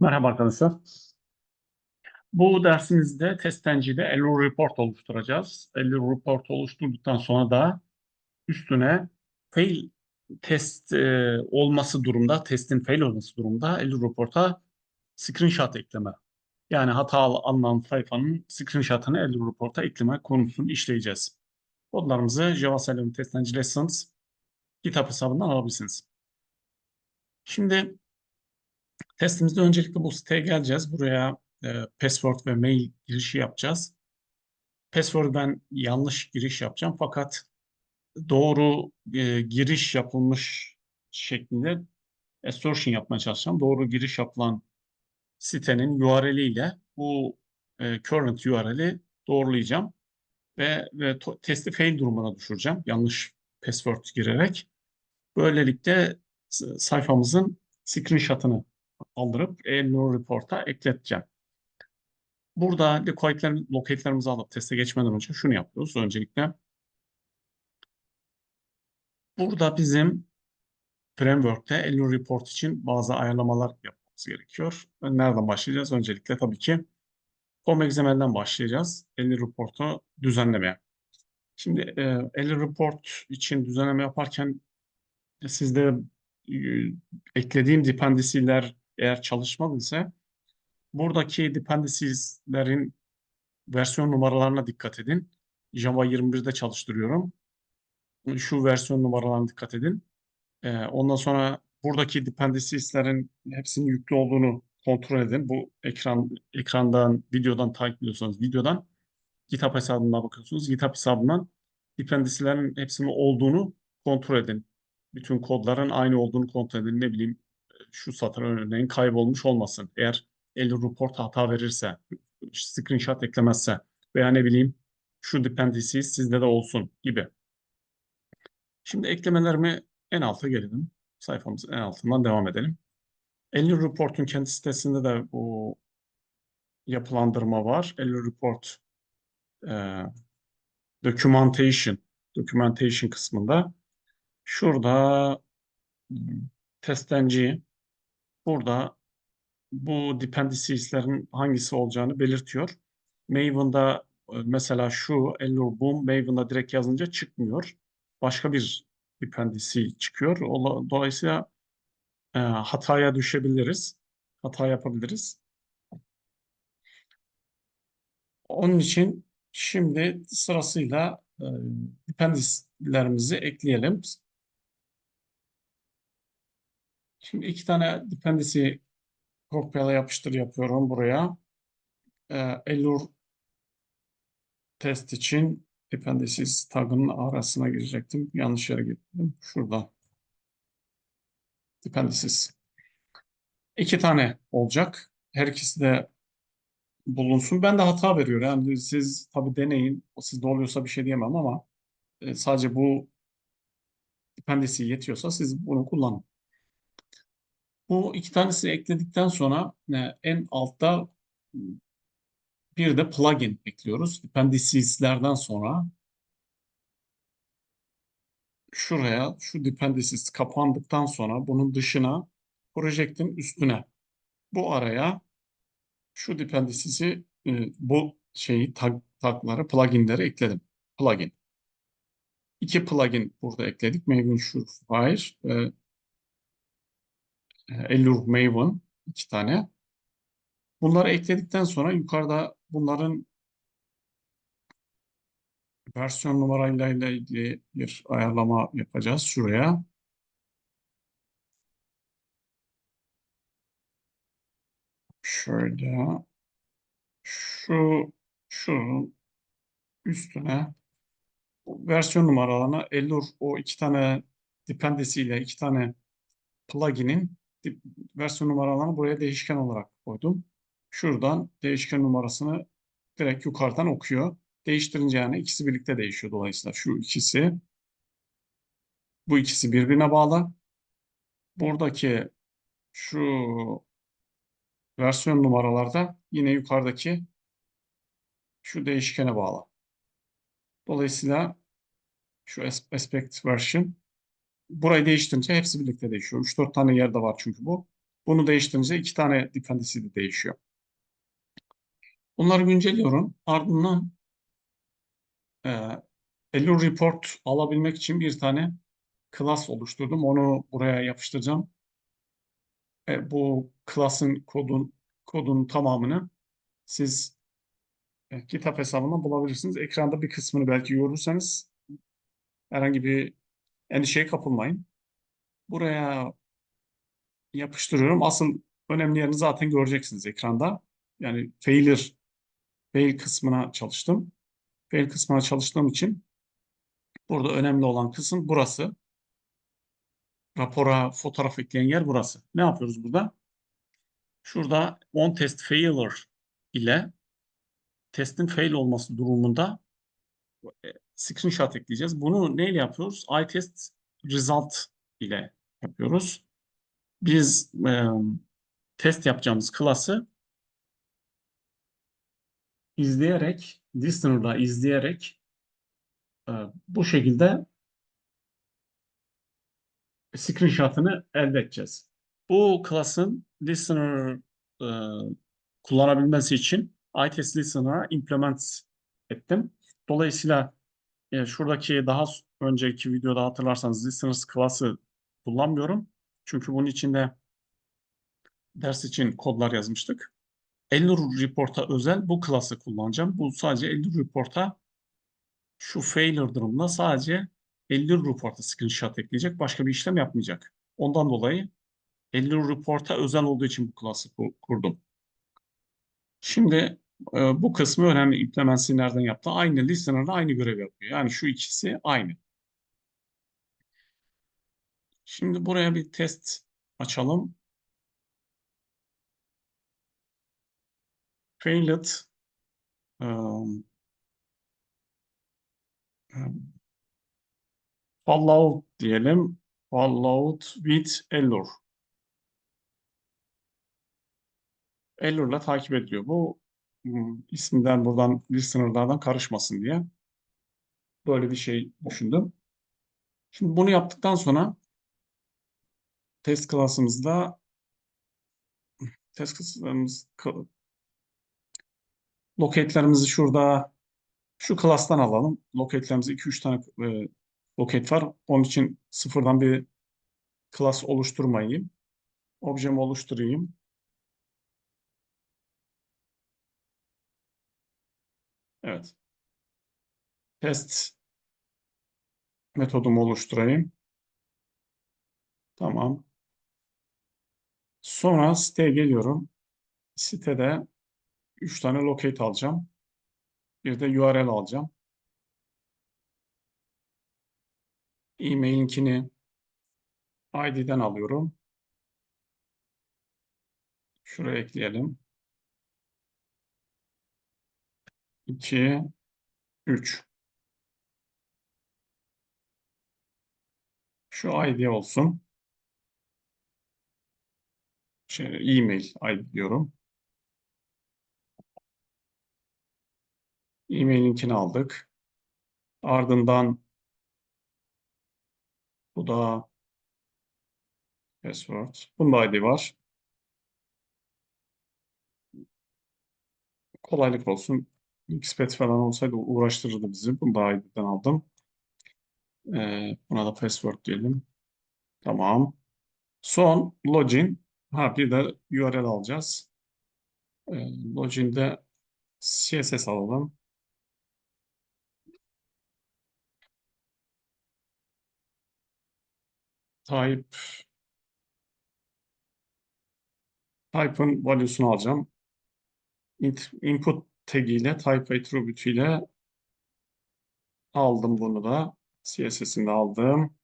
Merhaba arkadaşlar. Bu dersimizde testencide Allure Report oluşturacağız. Allure Report oluşturduktan sonra da üstüne fail test e, olması durumda, testin fail olması durumda Allure Report'a screenshot ekleme. Yani hatalı alınan sayfanın screenshot'ını Allure Report'a ekleme konusunu işleyeceğiz. Kodlarımızı Java Selenium Testenci Lessons GitHub hesabından alabilirsiniz. Şimdi Testimizde öncelikle bu siteye geleceğiz. Buraya e, password ve mail girişi yapacağız. Password ben yanlış giriş yapacağım fakat doğru e, giriş yapılmış şeklinde assertion yapmaya çalışacağım. Doğru giriş yapılan sitenin URL ile bu e, current URL'i doğrulayacağım ve, ve testi fail durumuna düşüreceğim. Yanlış password girerek. Böylelikle sayfamızın screenshot'ını aldırıp e-no report'a ekleteceğim. Burada locate'lerimizi alıp teste geçmeden önce şunu yapıyoruz. Öncelikle burada bizim framework'te Elno Report için bazı ayarlamalar yapmamız gerekiyor. Nereden başlayacağız? Öncelikle tabii ki Form XML'den başlayacağız. Elno Report'u düzenlemeye. Şimdi e, Elno Report için düzenleme yaparken sizde e, eklediğim dependency'ler eğer çalışmadıysa buradaki dependencies'lerin versiyon numaralarına dikkat edin. Java 21'de çalıştırıyorum. Şu versiyon numaralarına dikkat edin. Ee, ondan sonra buradaki dependencies'lerin hepsinin yüklü olduğunu kontrol edin. Bu ekran ekrandan, videodan takip ediyorsanız videodan GitHub hesabına bakıyorsunuz. GitHub hesabından dependency'lerin hepsinin olduğunu kontrol edin. Bütün kodların aynı olduğunu kontrol edin. Ne bileyim şu satır örneğin kaybolmuş olmasın. Eğer el report hata verirse, screenshot eklemezse veya ne bileyim şu dependency sizde de olsun gibi. Şimdi eklemelerimi en alta gelelim. Sayfamızın en altından devam edelim. Elli Report'un kendi sitesinde de bu yapılandırma var. Elli Report e, documentation documentation kısmında şurada testenci burada bu dependencies'lerin hangisi olacağını belirtiyor. Maven'da e, mesela şu Allure Boom Maven'da direkt yazınca çıkmıyor. Başka bir dependency çıkıyor. Dolayısıyla e, hataya düşebiliriz. Hata yapabiliriz. Onun için şimdi sırasıyla e, dependency'lerimizi ekleyelim. Şimdi iki tane dependency kopyala yapıştır yapıyorum buraya. Ee, Allure test için dependencies tagının arasına girecektim. Yanlış yere gittim. Şurada. Dependencies. İki tane olacak. Her ikisi de bulunsun. Ben de hata veriyor. Yani siz tabii deneyin. Sizde oluyorsa bir şey diyemem ama e, sadece bu dependency yetiyorsa siz bunu kullanın. Bu iki tanesini ekledikten sonra e, en altta bir de plugin ekliyoruz. Dependencies'lerden sonra şuraya şu dependencies kapandıktan sonra bunun dışına projektin üstüne bu araya şu dependencies'i e, bu şeyi tag, tagları pluginleri ekledim. Plugin. İki plugin burada ekledik. Maven Surefire ve Allure Maven iki tane. Bunları ekledikten sonra yukarıda bunların versiyon numarayla ilgili bir ayarlama yapacağız şuraya. Şöyle şu şu üstüne versiyon numaralarına Allure o iki tane dependency ile iki tane plugin'in versiyon numaralarını buraya değişken olarak koydum. Şuradan değişken numarasını direkt yukarıdan okuyor. Değiştirince yani ikisi birlikte değişiyor dolayısıyla. Şu ikisi bu ikisi birbirine bağlı. Buradaki şu versiyon numaralarda yine yukarıdaki şu değişkene bağlı. Dolayısıyla şu aspect version Burayı değiştirince hepsi birlikte değişiyor. 3-4 tane yerde var çünkü bu. Bunu değiştirince iki tane dependency de değişiyor. Bunları güncelliyorum. Ardından e, Allure Report alabilmek için bir tane class oluşturdum. Onu buraya yapıştıracağım. E, bu class'ın kodun kodun tamamını siz e, kitap hesabından bulabilirsiniz. Ekranda bir kısmını belki görürseniz herhangi bir endişeye kapılmayın. Buraya yapıştırıyorum. Asıl önemli yerini zaten göreceksiniz ekranda. Yani failure fail kısmına çalıştım. Fail kısmına çalıştığım için burada önemli olan kısım burası. Rapora fotoğraf ekleyen yer burası. Ne yapıyoruz burada? Şurada on test failure ile testin fail olması durumunda screenshot ekleyeceğiz. Bunu neyle yapıyoruz? iTest result ile yapıyoruz. Biz e, test yapacağımız klası izleyerek, listener'da izleyerek e, bu şekilde screenshot'ını elde edeceğiz. Bu klasın listener e, kullanabilmesi için iTest Listener'a implement ettim. Dolayısıyla e, şuradaki daha önceki videoda hatırlarsanız Listeners klası kullanmıyorum. Çünkü bunun içinde ders için kodlar yazmıştık. Allure Report'a özel bu klası kullanacağım. Bu sadece Allure Report'a şu failure durumunda sadece Allure Report'a screenshot ekleyecek. Başka bir işlem yapmayacak. Ondan dolayı Allure Report'a özel olduğu için bu klası kurdum. Şimdi e, bu kısmı önemli. Implements'i nereden yaptı? Aynı listener'da aynı görev yapıyor. Yani şu ikisi aynı. Şimdi buraya bir test açalım. Failed um, fallout diyelim. Fallout with Allure. Allure'la takip ediliyor. Bu isminden buradan listener'lardan karışmasın diye böyle bir şey düşündüm. Şimdi bunu yaptıktan sonra test klasımızda test klasımız locate'lerimizi şurada şu class'tan alalım. Locate'lerimizde 2-3 tane e, locate var. Onun için sıfırdan bir class oluşturmayayım. Objemi oluşturayım. Evet. Test metodumu oluşturayım. Tamam. Sonra siteye geliyorum. Sitede 3 tane locate alacağım. Bir de URL alacağım. E-mail linkini ID'den alıyorum. Şuraya ekleyelim. 2, 3. Şu ID olsun. Şey, e-mail ID diyorum. E-mail linkini aldık. Ardından bu da password. Bunda ID var. Kolaylık olsun. Xpet falan olsaydı uğraştırırdı bizi. Bunu da ID'den aldım. Ee, buna da password diyelim. Tamam. Son login. Ha bir de URL alacağız. Ee, login'de CSS alalım. Type type'ın value'sunu alacağım. Input tag ile type attribute ile aldım bunu da. CSS'ini aldım.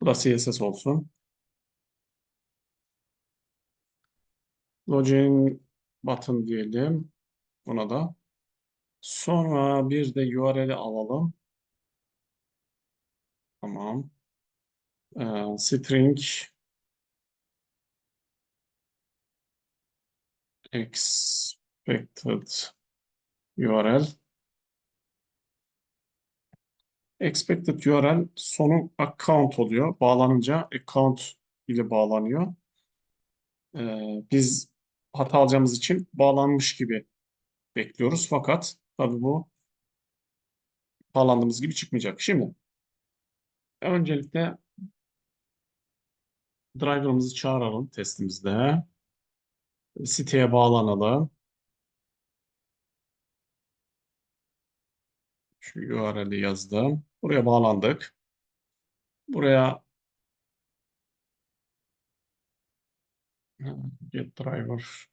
Bu da CSS olsun. Login button diyelim. Buna da. Sonra bir de URL'i alalım. Tamam. Ee, string expected URL expected URL sonu account oluyor. Bağlanınca account ile bağlanıyor. Ee, biz hata alacağımız için bağlanmış gibi bekliyoruz. Fakat tabii bu bağlandığımız gibi çıkmayacak. Şimdi öncelikle driver'ımızı çağıralım testimizde. Siteye bağlanalım. Şu URL'i yazdım. Buraya bağlandık. Buraya get driver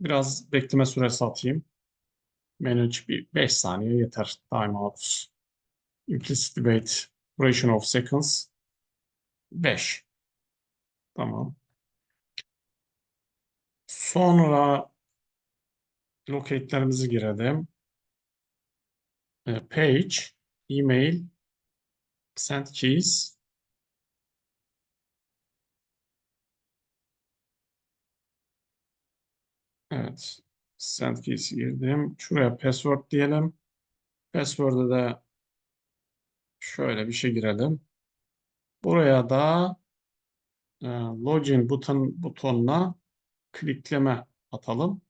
biraz bekleme süresi atayım. Manage bir 5 saniye yeter. Timeout. Implicit debate duration of seconds 5. Tamam. Sonra locate'lerimizi girelim. E, Page, email, send keys. Evet. Send keys girdim. Şuraya password diyelim. Password'e de şöyle bir şey girelim. Buraya da e, login buton butonuna klikleme atalım.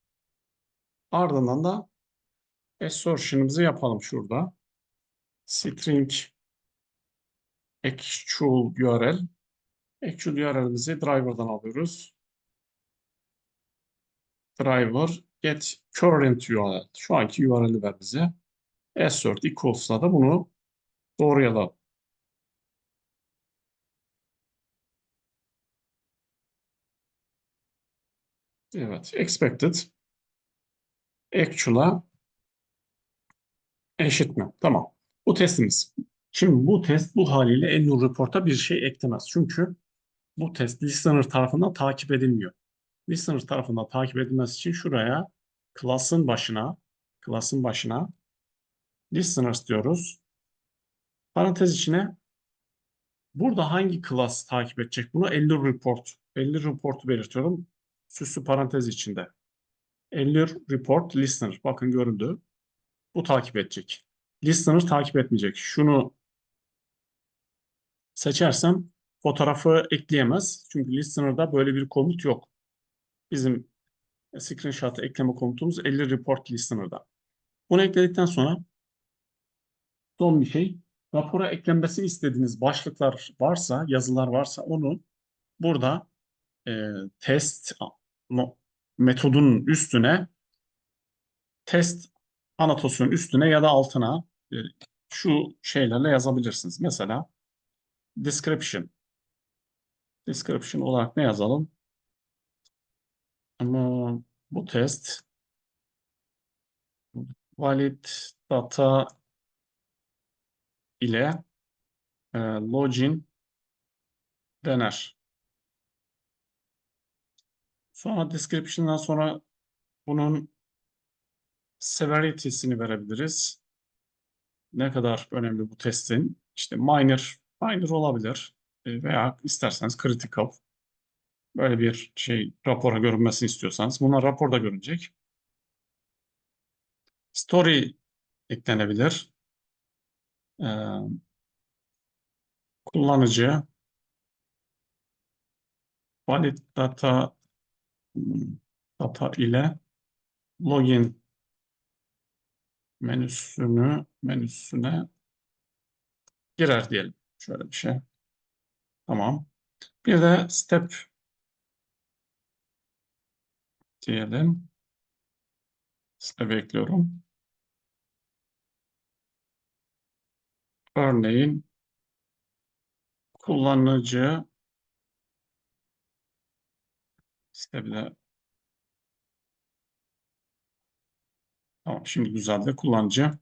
Ardından da assertion'ımızı yapalım şurada. String actual URL. Actual URL'imizi driver'dan alıyoruz. Driver get current URL. Şu anki URL'i ver bize. Assert equals'la da bunu doğrayalım. Evet. Expected. Actual'a eşit mi? Tamam. Bu testimiz. Şimdi bu test bu haliyle Annual Report'a bir şey eklemez. Çünkü bu test listener tarafından takip edilmiyor. Listener tarafından takip edilmesi için şuraya class'ın başına class'ın başına listeners diyoruz. Parantez içine burada hangi class takip edecek bunu? 50 report. 50 report'u belirtiyorum. Süslü parantez içinde. 50 report listener. Bakın göründü. Bu takip edecek. Listener takip etmeyecek. Şunu seçersem fotoğrafı ekleyemez. Çünkü listener'da böyle bir komut yok. Bizim screenshot'a ekleme komutumuz 50 report listener'da. Bunu ekledikten sonra son bir şey rapora eklenmesini istediğiniz başlıklar varsa, yazılar varsa onu burada e, test metodunun üstüne test annotasyonun üstüne ya da altına e, şu şeylerle yazabilirsiniz. Mesela description. Description olarak ne yazalım? Ama bu test valid data ile e, login dener. Sonra description'dan sonra bunun severity'sini verebiliriz. Ne kadar önemli bu testin? İşte minor, minor olabilir E, veya isterseniz critical. Böyle bir şey rapora görünmesini istiyorsanız bunlar raporda görünecek. Story eklenebilir. Ee, kullanıcı valid data data ile login menüsünü menüsüne girer diyelim. Şöyle bir şey. Tamam. Bir de step diyelim. Step ekliyorum. Örneğin kullanıcı step'i de Tamam, şimdi güzeldi. Kullanıcı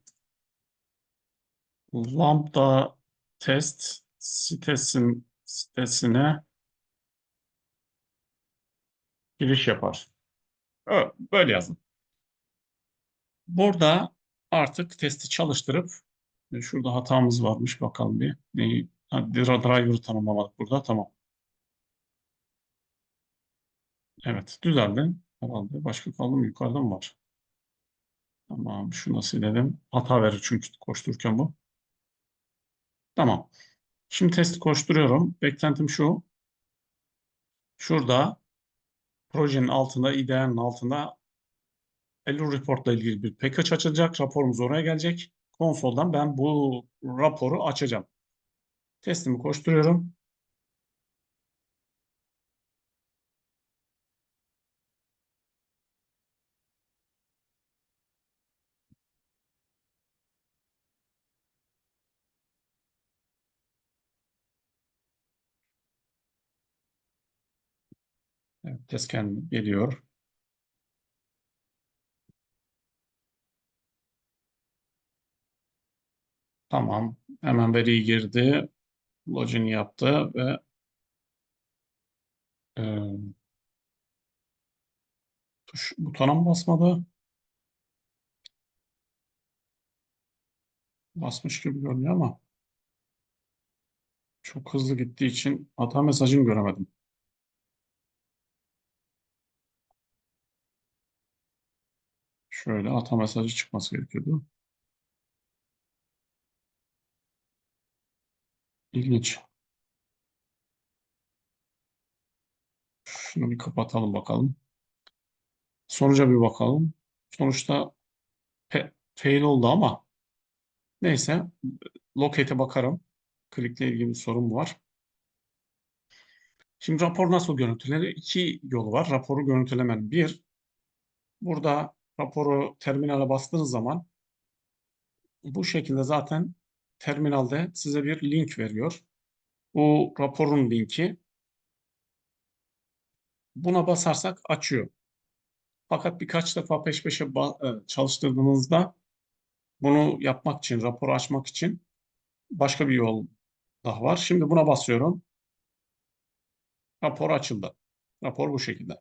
lambda test sitesin sitesine giriş yapar. Böyle yazın. Burada artık testi çalıştırıp e, şurada hatamız varmış bakalım bir. Neyi? Driver'ı tanımlamadık burada. Tamam. Evet. Düzeldi. Herhalde. Başka kaldı mı? Yukarıda mı var? Tamam. Şunu silelim. Hata verir çünkü koştururken bu. Tamam. Şimdi testi koşturuyorum. Beklentim şu. Şurada projenin altında, IDE'nin altında Allure Report ile ilgili bir package açılacak. Raporumuz oraya gelecek. Konsoldan ben bu raporu açacağım. Testimi koşturuyorum. Evet, test geliyor. Tamam. Hemen veriyi girdi. Login yaptı ve e, tuş butona basmadı? Basmış gibi görünüyor ama çok hızlı gittiği için hata mesajını göremedim. Şöyle hata mesajı çıkması gerekiyordu. İlginç. Şunu bir kapatalım bakalım. Sonuca bir bakalım. Sonuçta fail oldu ama neyse locate'e bakarım. Klikle ilgili bir sorun var? Şimdi rapor nasıl görüntülenir? İki yolu var. Raporu görüntülemenin. Bir, burada raporu terminale bastığınız zaman bu şekilde zaten terminalde size bir link veriyor. Bu raporun linki. Buna basarsak açıyor. Fakat birkaç defa peş peşe e, çalıştırdığınızda bunu yapmak için, raporu açmak için başka bir yol daha var. Şimdi buna basıyorum. Rapor açıldı. Rapor bu şekilde.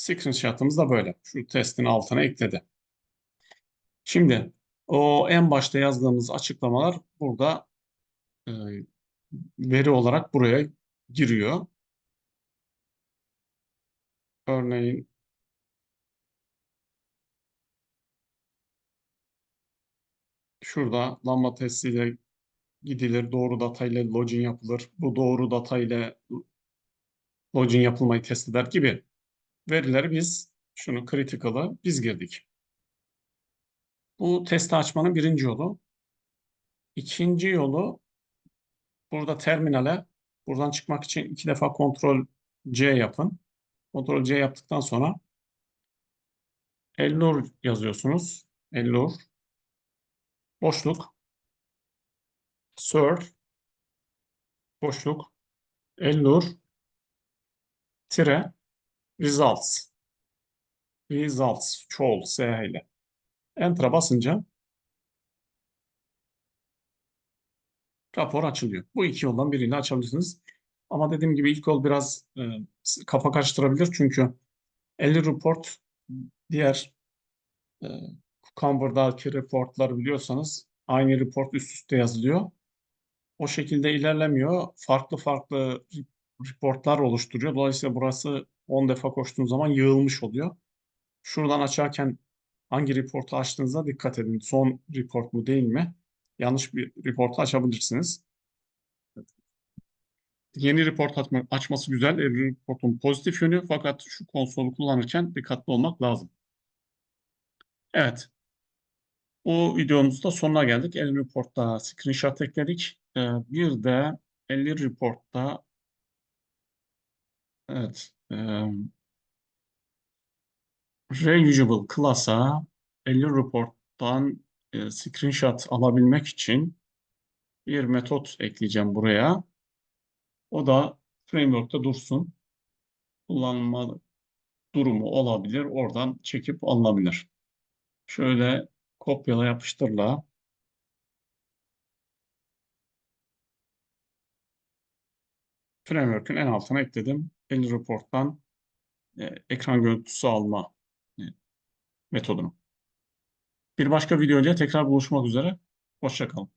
Screenshot'ımız da böyle. Şu testin altına ekledi. Şimdi o en başta yazdığımız açıklamalar burada e, veri olarak buraya giriyor. Örneğin şurada lambda testiyle gidilir, doğru data ile login yapılır. Bu doğru data ile login yapılmayı test eder gibi verileri biz şunu critical'ı biz girdik. Bu testi açmanın birinci yolu. İkinci yolu burada terminale buradan çıkmak için iki defa kontrol C yapın. Kontrol C yaptıktan sonra Ellur yazıyorsunuz. Ellur boşluk serve boşluk Ellur tire results results çoğul S ile Enter'a basınca rapor açılıyor. Bu iki yoldan biriyle açabilirsiniz. Ama dediğim gibi ilk yol biraz e, kafa karıştırabilir çünkü Elli Report diğer e, Cucumber'daki reportları biliyorsanız aynı report üst üste yazılıyor. O şekilde ilerlemiyor. Farklı farklı reportlar oluşturuyor. Dolayısıyla burası 10 defa koştuğunuz zaman yığılmış oluyor. Şuradan açarken hangi reportu açtığınıza dikkat edin. Son report mu değil mi? Yanlış bir reportu açabilirsiniz. Yeni report açma, açması güzel. Every reportun pozitif yönü fakat şu konsolu kullanırken dikkatli olmak lazım. Evet. Bu videomuzda sonuna geldik. 50 Report'ta screenshot ekledik. Ee, bir de 50 Report'ta evet reusable class'a 50 Report'tan e, screenshot alabilmek için bir metot ekleyeceğim buraya. O da framework'ta dursun. Kullanma durumu olabilir. Oradan çekip alınabilir. Şöyle kopyala yapıştırla. Framework'ün en altına ekledim. Elli Report'tan e, ekran görüntüsü alma e, metodunu. Bir başka video önce tekrar buluşmak üzere. Hoşçakalın.